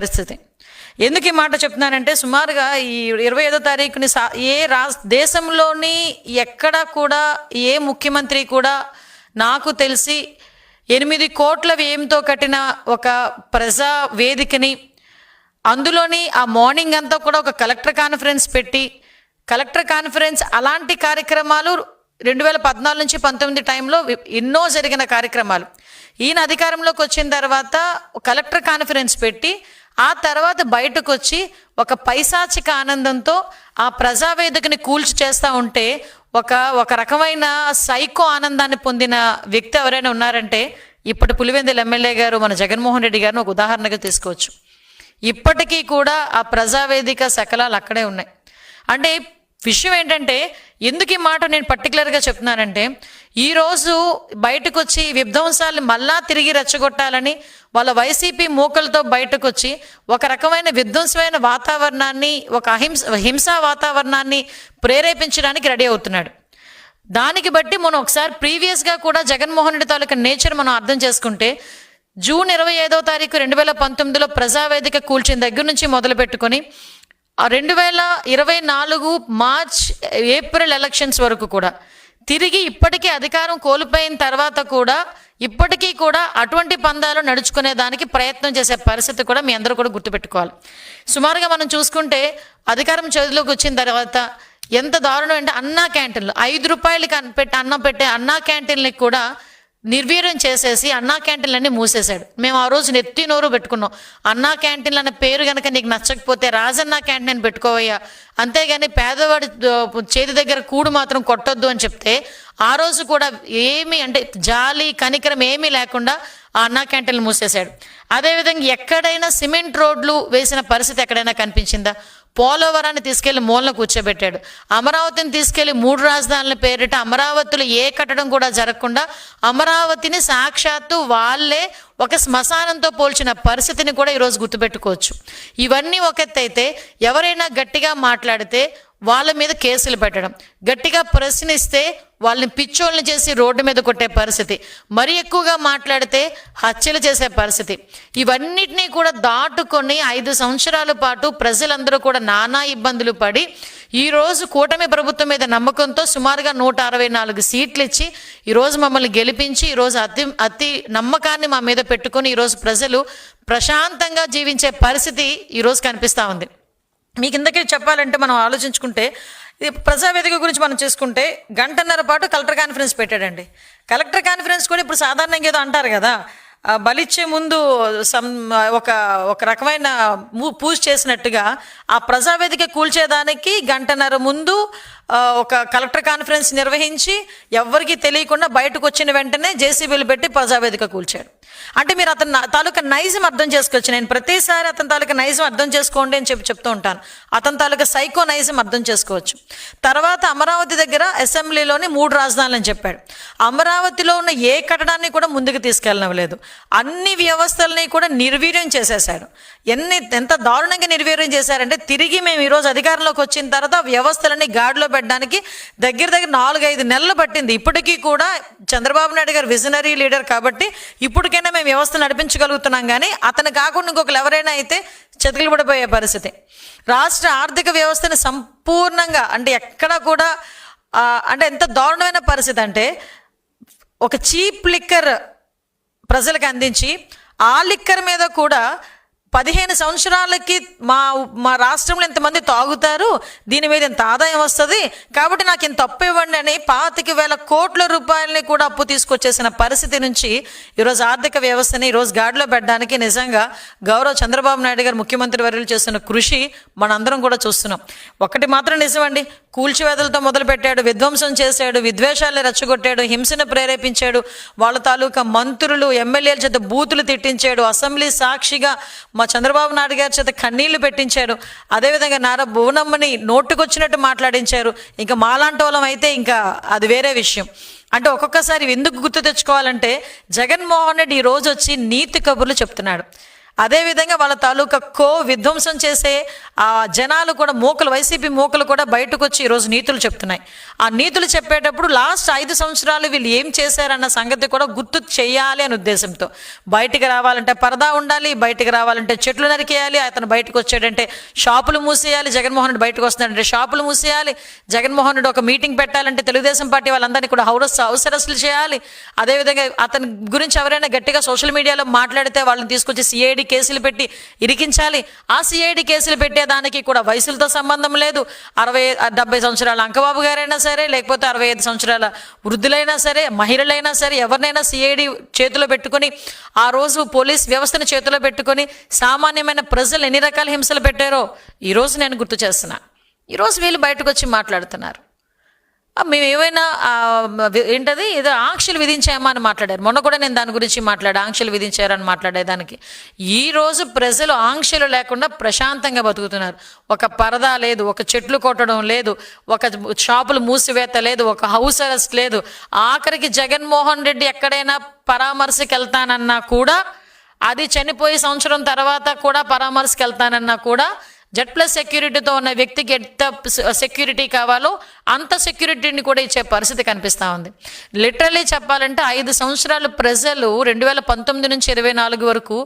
పరిస్థితి. ఎందుకు ఈ మాట చెప్తున్నానంటే సుమారుగా ఈ ఇరవై ఐదో తారీఖుని సా ఏ రా దేశంలోని ఎక్కడ కూడా ఏ ముఖ్యమంత్రి కూడా నాకు తెలిసి ఎనిమిది కోట్ల వ్యయంతో కట్టిన ఒక ప్రజా వేదికని అందులోని ఆ మార్నింగ్ అంతా కూడా ఒక కలెక్టర్ కాన్ఫరెన్స్ పెట్టి కలెక్టర్ కాన్ఫరెన్స్ అలాంటి కార్యక్రమాలు రెండు వేల పద్నాలుగు నుంచి పంతొమ్మిది టైంలో ఎన్నో జరిగిన కార్యక్రమాలు. ఈయన అధికారంలోకి వచ్చిన తర్వాత కలెక్టర్ కాన్ఫరెన్స్ పెట్టి ఆ తర్వాత బయటకు వచ్చి ఒక పైశాచిక ఆనందంతో ఆ ప్రజావేదికని కూల్చి చేస్తూ ఉంటే ఒక ఒక రకమైన సైకో ఆనందాన్ని పొందిన వ్యక్తి ఎవరైనా ఉన్నారంటే ఇప్పటి పులివెందుల ఎమ్మెల్యే గారు మన జగన్మోహన్ రెడ్డి గారిని ఒక ఉదాహరణగా తీసుకోవచ్చు. ఇప్పటికీ కూడా ఆ ప్రజావేదిక శకలాలు అక్కడే ఉన్నాయి. అంటే విషయం ఏంటంటే ఎందుకు ఈ మాట నేను పర్టికులర్గా చెప్తున్నానంటే ఈరోజు బయటకు వచ్చి విధ్వంసాలను మళ్ళా తిరిగి రెచ్చగొట్టాలని వాళ్ళ వైసీపీ మూకలతో బయటకు వచ్చి ఒక రకమైన విధ్వంసమైన వాతావరణాన్ని ఒక అహింస హింసా వాతావరణాన్ని ప్రేరేపించడానికి రెడీ అవుతున్నాడు. దానికి బట్టి మనం ఒకసారి ప్రీవియస్గా కూడా జగన్మోహన్ రెడ్డి తాలూకా నేచర్ మనం అర్థం చేసుకుంటే జూన్ ఇరవై ఐదో తారీఖు రెండు వేల పంతొమ్మిదిలో ప్రజావేదిక కూల్చిన దగ్గర నుంచి మొదలు పెట్టుకొని రెండు వేల ఇరవై నాలుగు మార్చ్ ఏప్రిల్ ఎలక్షన్స్ వరకు కూడా. తిరిగి ఇప్పటికీ అధికారం కోల్పోయిన తర్వాత కూడా ఇప్పటికీ కూడా అటువంటి పందాలు నడుచుకునే దానికి ప్రయత్నం చేసే పరిస్థితి కూడా మీ అందరూ కూడా గుర్తుపెట్టుకోవాలి. సుమారుగా మనం చూసుకుంటే అధికారం చేతిలోకి వచ్చిన తర్వాత ఎంత దారుణం అంటే అన్నా క్యాంటీన్లు. ఐదు రూపాయలకి అన్- పెట్టి అన్నం పెట్టే అన్నా క్యాంటీన్లకి కూడా నిర్వీర్యం చేసేసి అన్నా క్యాంటీన్లన్నీ మూసేశాడు. మేము ఆ రోజు నెత్తి నోరు పెట్టుకున్నాం. అన్నా క్యాంటీన్లు అనే పేరు కనుక నీకు నచ్చకపోతే రాజన్న క్యాంటీన్ అని పెట్టుకోవయ్యా. అంతేగాని పేదవాడి చేతి దగ్గర కూడు మాత్రం కొట్టొద్దు అని చెప్తే ఆ రోజు కూడా ఏమీ అంటే జాలి కనికరం ఏమీ లేకుండా ఆ అన్నా క్యాంటీన్లు మూసేశాడు. అదేవిధంగా ఎక్కడైనా సిమెంట్ రోడ్లు వేసిన పరిస్థితి ఎక్కడైనా కనిపించిందా? పోలవరాన్ని తీసుకెళ్ళి మూలన కూర్చోబెట్టాడు. అమరావతిని తీసుకెళ్ళి మూడు రాజధానుల పేరిట అమరావతిలో ఏ కట్టడం కూడా జరగకుండా అమరావతిని సాక్షాత్తు వాళ్ళే ఒక శ్మశానంతో పోల్చిన పరిస్థితిని కూడా ఈరోజు గుర్తుపెట్టుకోవచ్చు. ఇవన్నీ ఒక ఎత్తు అయితే ఎవరైనా గట్టిగా మాట్లాడితే వాళ్ళ మీద కేసులు పెట్టడం. గట్టిగా ప్రశ్నిస్తే వాళ్ళని పిచ్చోళ్ళని చేసి రోడ్డు మీద కొట్టే పరిస్థితి. మరి ఎక్కువగా మాట్లాడితే హత్యలు చేసే పరిస్థితి. ఇవన్నిటినీ కూడా దాటుకొని ఐదు సంవత్సరాల పాటు ప్రజలందరూ కూడా నానా ఇబ్బందులు పడి ఈరోజు కూటమి ప్రభుత్వం మీద నమ్మకంతో సుమారుగా నూట అరవై నాలుగు సీట్లు ఇచ్చి ఈరోజు మమ్మల్ని గెలిపించి ఈరోజు అతి అతి నమ్మకాన్ని మా మీద పెట్టుకొని ఈరోజు ప్రజలు ప్రశాంతంగా జీవించే పరిస్థితి ఈరోజు కనిపిస్తూ ఉంది. మీకు ఇందకే చెప్పాలంటే మనం ఆలోచించుకుంటే ఇది ప్రజావేదిక గురించి మనం చేసుకుంటే గంటన్నర పాటు కలెక్టర్ కాన్ఫరెన్స్ పెట్టాడండి. కలెక్టర్ కాన్ఫరెన్స్ కూడా ఇప్పుడు సాధారణంగా ఏదో అంటారు కదా బలిచ్చే ముందు సమ్ ఒక ఒక రకమైన మూ- పూజ చేసినట్టుగా ఆ ప్రజావేదిక కూల్చేదానికి గంటన్నర ముందు ఒక కలెక్టర్ కాన్ఫరెన్స్ నిర్వహించి ఎవరికి తెలియకుండా బయటకు వచ్చిన వెంటనే జేసీబీలు పెట్టి ప్రజావేదిక కూల్చాడు అంటే మీరు అతని తాలూకా నైజం అర్థం చేసుకోవచ్చు. నేను ప్రతిసారి అతని తాలూకా నైజం అర్థం చేసుకోండి అని చెప్పి చెప్తూ ఉంటాను. అతని తాలూకా సైకో నైజం అర్థం చేసుకోవచ్చు. తర్వాత అమరావతి దగ్గర అసెంబ్లీలోని మూడు రాజధానులు అని చెప్పాడు. అమరావతిలో ఉన్న ఏ కట్టడాన్ని కూడా ముందుకు తీసుకెళ్ళనవలేదు అన్ని వ్యవస్థల్ని కూడా నిర్వీర్యం చేసేశాడు. ఎన్ని ఎంత దారుణంగా నిర్వీర్యం చేశారంటే తిరిగి మేము ఈరోజు అధికారంలోకి వచ్చిన తర్వాత వ్యవస్థలన్నీ వ్యవస్థలని గాడిలో పెట్టడానికి దగ్గర దగ్గర నాలుగైదు నెలలు పట్టింది. ఇప్పటికీ కూడా చంద్రబాబు నాయుడు గారు విజనరీ లీడర్ కాబట్టి ఇప్పటికైనా మేము వ్యవస్థ నడిపించగలుగుతున్నాం కానీ అతను కాకుండా ఇంకొకరు ఎవరైనా అయితే చెతికిలబడిపోయే పరిస్థితి. రాష్ట్ర ఆర్థిక వ్యవస్థని సంపూర్ణంగా అంటే ఎక్కడ కూడా అంటే ఎంత దారుణమైన పరిస్థితి అంటే ఒక చీప్ లిక్కర్ ప్రజలకు అందించి ఆ లిక్కర్ మీద కూడా పదిహేను సంవత్సరాలకి మా మా రాష్ట్రంలో ఇంతమంది తాగుతారు? దీని మీద ఇంత ఆదాయం వస్తుంది? కాబట్టి నాకు ఇంత అప్పు ఇవ్వండి అని పాతిక వేల కోట్ల రూపాయలని కూడా అప్పు తీసుకొచ్చేసిన పరిస్థితి నుంచి ఈరోజు ఆర్థిక వ్యవస్థని ఈరోజు గాడిలో పెట్టడానికి నిజంగా గౌరవ చంద్రబాబు నాయుడు గారు ముఖ్యమంత్రి వర్యులు చేస్తున్న కృషి మనందరం కూడా చూస్తున్నాం. ఒకటి మాత్రం నిజమండి కూల్చివేతలతో మొదలుపెట్టాడు విధ్వంసం చేశాడు విద్వేషాలను రెచ్చగొట్టాడు హింసను ప్రేరేపించాడు. వాళ్ళ తాలూకా మంత్రులు ఎమ్మెల్యేల చేత బూతులు తిట్టించాడు. అసెంబ్లీ సాక్షిగా మా చంద్రబాబు నాయుడు గారి చేత కన్నీళ్ళు పెట్టించాడు. అదేవిధంగా నారా భువనమ్మని నోటుకొచ్చినట్టు మాట్లాడించారు. ఇంకా మాలాంటి వాళ్ళం అయితే ఇంకా అది వేరే విషయం. అంటే ఒక్కొక్కసారి ఎందుకు గుర్తు తెచ్చుకోవాలంటే జగన్మోహన్ రెడ్డి ఈ రోజు వచ్చి నీతి కబుర్లు చెప్తున్నాడు. అదేవిధంగా వాళ్ళ తాలూకా కో విధ్వంసం చేసే ఆ జనాలు కూడా మూకలు వైసీపీ మూకలు కూడా బయటకు వచ్చి ఈరోజు నీతులు చెప్తున్నాయి. ఆ నీతులు చెప్పేటప్పుడు లాస్ట్ ఐదు సంవత్సరాలు వీళ్ళు ఏం చేశారన్న సంగతి కూడా గుర్తు చేయాలి అనే ఉద్దేశంతో. బయటికి రావాలంటే పరదా ఉండాలి బయటికి రావాలంటే చెట్లు నరికేయాలి అతను బయటకు వచ్చాడంటే షాపులు మూసేయాలి జగన్మోహన్ రెడ్డి బయటకు వస్తున్నాడంటే షాపులు మూసేయాలి జగన్మోహన్ రెడ్డి ఒక మీటింగ్ పెట్టాలంటే తెలుగుదేశం పార్టీ వాళ్ళందరినీ కూడా హౌరస్ హౌస్ చేయాలి. అదేవిధంగా అతని గురించి ఎవరైనా గట్టిగా సోషల్ మీడియాలో మాట్లాడితే వాళ్ళని తీసుకొచ్చి సిఐడి కేసులు పెట్టి ఇరికించాలి. ఆ సిఐడి కేసులు దానికి కూడా వయసులతో సంబంధం లేదు. అరవై డెబ్బై సంవత్సరాల అంకబాబు గారైనా సరే లేకపోతే అరవై ఐదు సంవత్సరాల వృద్ధులైనా సరే మహిళలైనా సరే ఎవరినైనా సిఐడి చేతిలో పెట్టుకొని ఆ రోజు పోలీస్ వ్యవస్థను చేతిలో పెట్టుకొని సామాన్యమైన ప్రజలు ఎన్ని రకాల హింసలు పెట్టారో ఈరోజు నేను గుర్తు చేస్తున్నా. ఈరోజు వీళ్ళు బయటకు వచ్చి మాట్లాడుతున్నారు. మేము ఏమైనా ఏంటది? ఏదో ఆంక్షలు విధించామా అని మాట్లాడారు. మొన్న కూడా నేను దాని గురించి మాట్లాడా ఆంక్షలు విధించారని మాట్లాడేదానికి. ఈరోజు ప్రజలు ఆంక్షలు లేకుండా ప్రశాంతంగా బతుకుతున్నారు. ఒక పరదా లేదు ఒక చెట్లు కొట్టడం లేదు ఒక షాపులు మూసివేత లేదు ఒక హౌస్ అరెస్ట్ లేదు. ఆఖరికి జగన్మోహన్ రెడ్డి ఎక్కడైనా పరామర్శకి వెళ్తానన్నా కూడా అది చనిపోయి సంవత్సరం తర్వాత కూడా పరామర్శకి వెళ్తానన్నా కూడా జెడ్ ప్లస్ సెక్యూరిటీతో ఉన్న వ్యక్తికి ఎంత సెక్యూరిటీ కావాలో అంత సెక్యూరిటీని కూడా ఇచ్చే పరిస్థితి కనిపిస్తూ ఉంది. లిటరలీ చెప్పాలంటే ఐదు సంవత్సరాలు ప్రజలు రెండు వేల పంతొమ్మిది నుంచి ఇరవై నాలుగు వరకు